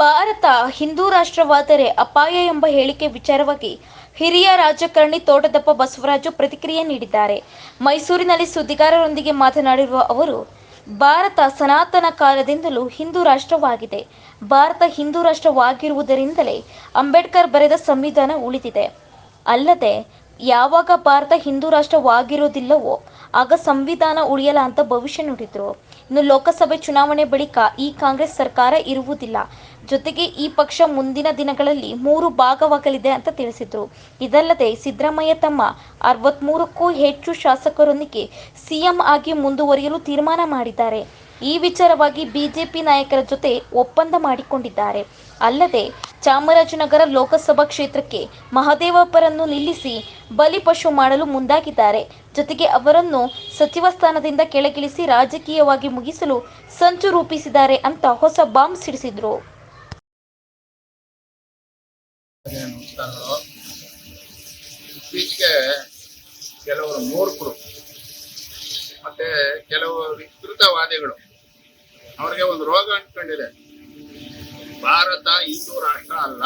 ಭಾರತ ಹಿಂದೂ ರಾಷ್ಟ್ರವಾದರೆ ಅಪಾಯ ಎಂಬ ಹೇಳಿಕೆ ವಿಚಾರವಾಗಿ ಹಿರಿಯ ರಾಜಕಾರಣಿ ತೋಟದಪ್ಪ ಬಸವರಾಜು ಪ್ರತಿಕ್ರಿಯೆ ನೀಡಿದ್ದಾರೆ. ಮೈಸೂರಿನಲ್ಲಿ ಸುದ್ದಿಗಾರರೊಂದಿಗೆ ಮಾತನಾಡಿರುವ ಅವರು, ಭಾರತ ಸನಾತನ ಕಾಲದಿಂದಲೂ ಹಿಂದೂ ರಾಷ್ಟ್ರವಾಗಿದೆ. ಭಾರತ ಹಿಂದೂ ರಾಷ್ಟ್ರವಾಗಿರುವುದರಿಂದಲೇ ಅಂಬೇಡ್ಕರ್ ಬರೆದ ಸಂವಿಧಾನ ಉಳಿದಿದೆ. ಅಲ್ಲದೆ, ಯಾವಾಗ ಭಾರತ ಹಿಂದೂ ರಾಷ್ಟ್ರವಾಗಿರುವುದಿಲ್ಲವೋ, ಆಗ ಸಂವಿಧಾನ ಉಳಿಯಲ್ಲ ಅಂತ ಭವಿಷ್ಯ ನುಡಿದ್ರು. ಇನ್ನು ಲೋಕಸಭೆ ಚುನಾವಣೆ ಬಳಿಕ ಈ ಕಾಂಗ್ರೆಸ್ ಸರ್ಕಾರ ಇರುವುದಿಲ್ಲ. ಜೊತೆಗೆ ಈ ಪಕ್ಷ ಮುಂದಿನ ದಿನಗಳಲ್ಲಿ ಮೂರು ಭಾಗವಾಗಲಿದೆ ಅಂತ ತಿಳಿಸಿದರು. ಇದಲ್ಲದೆ ಸಿದ್ದರಾಮಯ್ಯ ತಮ್ಮ ಅರವತ್ಮೂರಕ್ಕೂ ಹೆಚ್ಚು ಶಾಸಕರೊಂದಿಗೆ ಸಿಎಂ ಆಗಿ ಮುಂದುವರಿಯಲು ತೀರ್ಮಾನ ಮಾಡಿದ್ದಾರೆ. ಈ ವಿಚಾರವಾಗಿ ಬಿಜೆಪಿ ನಾಯಕರ ಜೊತೆ ಒಪ್ಪಂದ ಮಾಡಿಕೊಂಡಿದ್ದಾರೆ. ಅಲ್ಲದೆ ಚಾಮರಾಜನಗರ ಲೋಕಸಭಾ ಕ್ಷೇತ್ರಕ್ಕೆ ಮಹದೇವಪ್ಪರನ್ನು ನಿಲ್ಲಿಸಿ ಬಲಿಪಶು ಮಾಡಲು ಮುಂದಾಗಿದ್ದಾರೆ. ಜೊತೆಗೆ ಅವರನ್ನು ಸಚಿವ ಸ್ಥಾನದಿಂದ ಕೆಳಗಿಳಿಸಿ ರಾಜಕೀಯವಾಗಿ ಮುಗಿಸಲು ಸಂಚು ರೂಪಿಸಿದ್ದಾರೆ ಅಂತ ಹೊಸ ಬಾಂಬ್ ಸಿಡಿಸಿದ್ರು. ನಮಸ್ಕಾರಗಳು ಇತ್ತೀಚೆಗೆ ಕೆಲವರು ಮೂರ್ಖರು ಮತ್ತೆ ಕೆಲವು ವಿಕೃತವಾದಿಗಳು ಅವ್ರಿಗೆ ಒಂದು ರೋಗ ಅಂಟ್ಕೊಂಡಿದೆ. ಭಾರತ ಹಿಂದೂ ರಾಷ್ಟ್ರ ಅಲ್ಲ.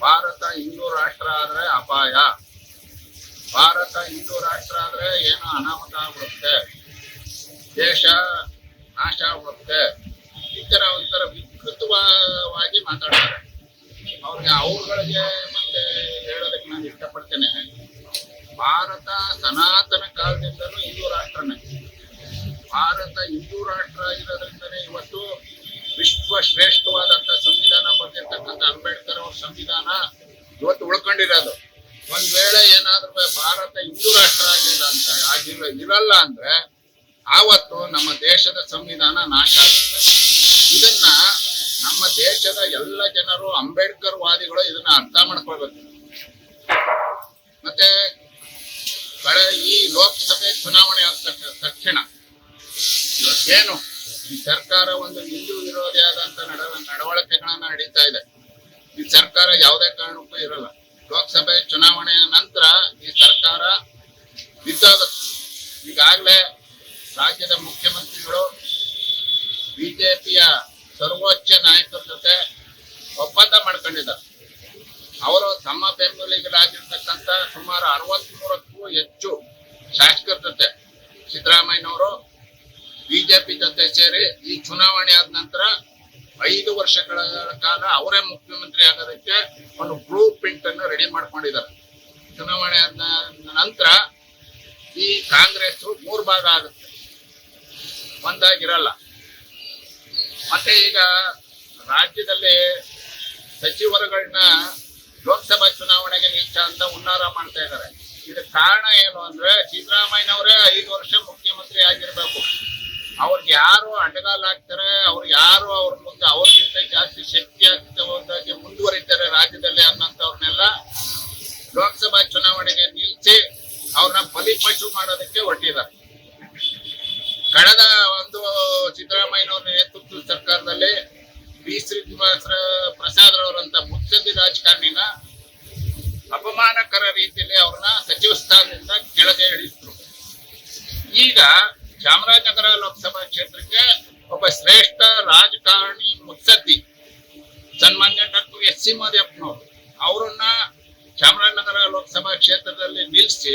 ಭಾರತ ಹಿಂದೂ ರಾಷ್ಟ್ರ ಆದ್ರೆ ಅಪಾಯ. ಭಾರತ ಹಿಂದೂ ರಾಷ್ಟ್ರ ಆದ್ರೆ ಏನೋ ಅನಾಹುತ ಆಗ್ಬಿಡುತ್ತೆ. ದೇಶ ನಾಶ ಆಗ್ಬಿಡುತ್ತೆ. ಈ ತರ ಒಂಥರ ವಿಕೃತವಾಗಿ ಮಾತಾಡ್ತಾರೆ. ಅವ್ರಿಗೆ ಅವ್ರುಗಳಿಗೆ ಮತ್ತೆ ಹೇಳೋದಕ್ಕೆ ನಾನು ಇಷ್ಟಪಡ್ತೇನೆ. ಭಾರತ ಸನಾತನ ಕಾಲದಿಂದಲೂ ಹಿಂದೂ ರಾಷ್ಟ್ರನೇ. ಭಾರತ ಹಿಂದೂ ರಾಷ್ಟ್ರ ಆಗಿರೋದ್ರಿಂದನೇ ಇವತ್ತು ವಿಶ್ವ ಶ್ರೇಷ್ಠವಾದಂತ ಸಂವಿಧಾನ ಬರೆದಿರ್ತಕ್ಕಂಥ ಅಂಬೇಡ್ಕರ್ ಅವ್ರ ಸಂವಿಧಾನ ಇವತ್ತು ಉಳ್ಕೊಂಡಿರೋದು. ಒಂದ್ ವೇಳೆ ಏನಾದ್ರೂ ಭಾರತ ಹಿಂದೂ ರಾಷ್ಟ್ರ ಆಗಿಲ್ಲ ಅಂತ ಆಗಿಲ್ಲ, ಇರಲ್ಲ ಅಂದ್ರೆ ಆವತ್ತು ನಮ್ಮ ದೇಶದ ಸಂವಿಧಾನ ನಾಶ ಆಗುತ್ತೆ ಇದನ್ನ ನಮ್ಮ ದೇಶದ ಎಲ್ಲ ಜನರು ಅಂಬೇಡ್ಕರ್ ವಾದಿಗಳು ಇದನ್ನ ಅರ್ಥ ಮಾಡ್ಕೊಳ್ಬೇಕು. ಮತ್ತೆ ಈ ಲೋಕಸಭೆ ಚುನಾವಣೆ ಆದ ತಕ್ಷ- ತಕ್ಷಣ ಇವತ್ತೇನು ಈ ಸರ್ಕಾರ ಒಂದು ಹಿಂದೂ ವಿರೋಧಿಯಾದಂತ ನಡವ ನಡವಳಿಕೆಗಳನ್ನ ನಡೀತಾ ಇದೆ. ಈ ಸರ್ಕಾರ ಯಾವುದೇ ಕಾರಣಕ್ಕೂ ಇರಲ್ಲ. ಲೋಕಸಭೆ ಚುನಾವಣೆಯ ನಂತರ ಈ ಸರ್ಕಾರ ಬಿದ್ದಾಗುತ್ತೆ. ಈಗಾಗಲೇ ರಾಜ್ಯದ ಮುಖ್ಯಮಂತ್ರಿಗಳು ಬಿಜೆಪಿಯ ಸರ್ವೋಚ್ಚ ಮಾಡ್ಕೊಂಡಿದ್ದಾರೆ ಅವರು ತಮ್ಮ ಬೆಂಬಲಿಗರಾಗಿರ್ತಕ್ಕಂಥ ಸುಮಾರು ಅರವತ್ಮೂರಕ್ಕೂ ಹೆಚ್ಚು ಶಾಸಕರ ಜೊತೆ ಸಿದ್ದರಾಮಯ್ಯನವರು ಬಿಜೆಪಿ ಜೊತೆ ಸೇರಿ ಈ ಚುನಾವಣೆ ಆದ ನಂತರ ಐದು ವರ್ಷಗಳ ಕಾಲ ಅವರೇ ಮುಖ್ಯಮಂತ್ರಿ ಆಗೋದಕ್ಕೆ ಒಂದು ಬ್ಲೂ ಪ್ರಿಂಟ್ ಅನ್ನು ರೆಡಿ ಮಾಡ್ಕೊಂಡಿದ್ದಾರೆ. ಚುನಾವಣೆ ಆದ ನಂತರ ಈ ಕಾಂಗ್ರೆಸ್ ಮೂರು ಭಾಗ ಆಗುತ್ತೆ. ಒಂದಾಗಿರಲ್ಲ. ಮತ್ತೆ ಈಗ ರಾಜ್ಯದಲ್ಲಿ ಸಚಿವರುಗಳನ್ನ ಲೋಕಸಭಾ ಚುನಾವಣೆಗೆ ನಿಲ್ಸ ಅಂತ ಉನ್ನಾರ ಮಾಡ್ತಾ ಇದ್ದಾರೆ. ಇದಕ್ಕೆ ಕಾರಣ ಏನು ಅಂದ್ರೆ ಸಿದ್ದರಾಮಯ್ಯನವರೇ ಐದು ವರ್ಷ ಮುಖ್ಯಮಂತ್ರಿ ಆಗಿರ್ಬೇಕು. ಅವ್ರಿಗೆ ಯಾರು ಅಡ್ಡಗಾಲ ಹಾಕ್ತಾರೆ, ಅವ್ರು ಯಾರು ಅವ್ರ ಮುಂದೆ ಅವ್ರಿಗಿಂತ ಜಾಸ್ತಿ ಶಕ್ತಿ ಆಗ್ತವಾಗಿ ಮುಂದುವರಿತಾರೆ ರಾಜ್ಯದಲ್ಲಿ ಅನ್ನೋಂಥವ್ರನ್ನೆಲ್ಲ ಲೋಕಸಭಾ ಚುನಾವಣೆಗೆ ನಿಲ್ಸಿ ಅವ್ರನ್ನ ಬಲಿಪಶು ಮಾಡೋದಕ್ಕೆ ಹೊಟ್ಟಿದ್ದಾರೆ ಕಳೆದ ಒಂದು ಸಿದ್ದರಾಮಯ್ಯನವರ ನೇತೃತ್ವ ಸರ್ಕಾರದಲ್ಲಿ ಬಿ ಶ್ರೀನಿವಾಸ ಪ್ರಸಾದ್ ರವರಂತ ಮುತ್ಸದ್ದಿ ರಾಜಕಾರಣಿನ ಅಪಮಾನಕರ ರೀತಿಯಲ್ಲಿ ಅವ್ರನ್ನ ಸಚಿವ ಸ್ಥಾನದಿಂದ ಕೆಳಗೆ ಇಳಿದ್ರು ಈಗ ಚಾಮರಾಜನಗರ ಲೋಕಸಭಾ ಕ್ಷೇತ್ರಕ್ಕೆ ಒಬ್ಬ ಶ್ರೇಷ್ಠ ರಾಜಕಾರಣಿ ಮುತ್ಸದ್ದಿ ಸನ್ಮಾನ್ಯ ಡಾಕ್ಟರ್ ಎಸ್ ಸಿ ಮಾದೇವಪ್ಪನವರು, ಅವರನ್ನ ಚಾಮರಾಜನಗರ ಲೋಕಸಭಾ ಕ್ಷೇತ್ರದಲ್ಲಿ ನಿಲ್ಲಿಸಿ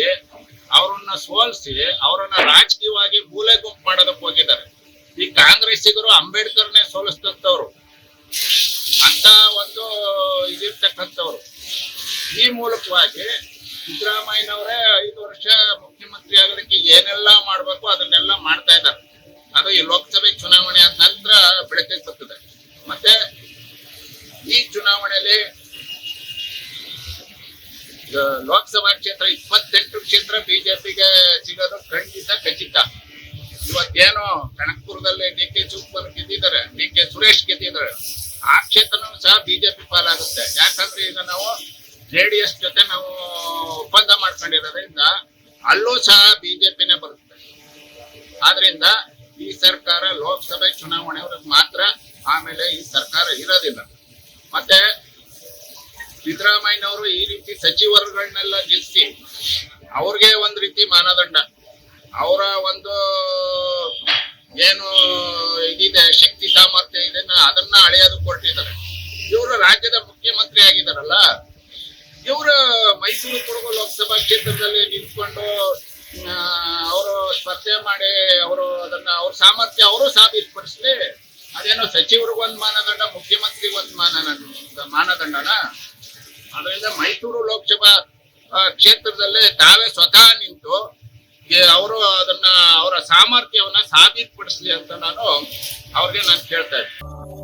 ಅವರನ್ನ ಸೋಲಿಸಿ, ಅವರನ್ನ ರಾಜಕೀಯವಾಗಿ ಮೂಲೆ ಗುಂಪು ಮಾಡೋದಕ್ಕೆ ಹೋಗಿದ್ದಾರೆ. ಈ ಕಾಂಗ್ರೆಸ್ಸಿಗರು ಅಂಬೇಡ್ಕರ್ನೇ ಸೋಲಿಸ್ತಂತವ್ರು ಅಂತ ಒಂದು ಇದಿರ್ತಕ್ಕಂಥವ್ರು. ಈ ಮೂಲಕವಾಗಿ ಸಿದ್ದರಾಮಯ್ಯನವರೇ ಐದು ವರ್ಷ ಮುಖ್ಯಮಂತ್ರಿ ಆಗಲಿಕ್ಕೆ ಏನೆಲ್ಲ ಮಾಡ್ಬೇಕು ಅದನ್ನೆಲ್ಲ ಮಾಡ್ತಾ ಇದ್ದಾರೆ. ಅದು ಈ ಲೋಕಸಭೆ ಚುನಾವಣೆ ಆದ ನಂತರ ಬೆಳಕಿಗೆ ಬರ್ತದೆ. ಮತ್ತೆ ಈ ಚುನಾವಣೆಯಲ್ಲಿ ಲೋಕಸಭಾ ಕ್ಷೇತ್ರ ಇಪ್ಪತ್ತೆಂಟು ಕ್ಷೇತ್ರ ಬಿಜೆಪಿಗೆ ಜೆ ಡಿ ಎಸ್ ಜೊತೆ ನಾವು ಒಪ್ಪಂದ ಮಾಡ್ಕೊಂಡಿರೋದ್ರಿಂದ ಅಲ್ಲೂ ಸಹ ಬಿಜೆಪಿನೇ ಬರುತ್ತೆ. ಆದ್ರಿಂದ ಈ ಸರ್ಕಾರ ಲೋಕಸಭೆ ಚುನಾವಣೆವರೆಗೆ ಮಾತ್ರ ಆಮೇಲೆ ಈ ಸರ್ಕಾರ ಇರೋದಿಲ್ಲ. ಮತ್ತೆ ಸಿದ್ದರಾಮಯ್ಯನವರು ಈ ರೀತಿ ಸಚಿವರುಗಳನ್ನೆಲ್ಲ ನಿಲ್ಲಿಸಿ ಅವ್ರಿಗೆ ಒಂದ್ ರೀತಿ ಮಾನದಂಡ. ಅವರ ಒಂದು ಏನು ಇದಿದೆ, ಶಕ್ತಿ ಸಾಮರ್ಥ್ಯ ಇದೆ ಅದನ್ನ ಅಳೆಯೋದು ಕೊಟ್ಟಿದ್ದಾರೆ. ಇವರು ರಾಜ್ಯದ ಮುಖ್ಯಮಂತ್ರಿ ಆಗಿದಾರಲ್ಲ ಇವರು ಮೈಸೂರು ಕೊಡಗು ಲೋಕಸಭಾ ಕ್ಷೇತ್ರದಲ್ಲಿ ನಿಂತ್ಕೊಂಡು ಅವರು ಸ್ಪರ್ಧೆ ಮಾಡಿ ಅವರು ಅದನ್ನ, ಅವ್ರ ಸಾಮರ್ಥ್ಯ ಅವರು ಸಾಬೀತುಪಡಿಸ್ಲಿ, ಅದೇನೋ ಸಚಿವರಿಗೊಂದು ಮಾನದಂಡ ಮುಖ್ಯಮಂತ್ರಿಗೆ ಒಂದು ಮಾನದಂಡ ಮಾನದಂಡನ? ಅದರಿಂದ ಮೈಸೂರು ಲೋಕಸಭಾ ಕ್ಷೇತ್ರದಲ್ಲೇ ಕ್ಷೇತ್ರದಲ್ಲಿ ತಾವೇ ಸ್ವತಃ ನಿಂತು ಅವರು ಅದನ್ನ, ಅವರ ಸಾಮರ್ಥ್ಯವನ್ನ ಸಾಬೀತುಪಡಿಸ್ಲಿ ಅಂತ ನಾನು ಅವ್ರಿಗೆ ನಾನು ಕೇಳ್ತಾ ಇದ್ದೀನಿ.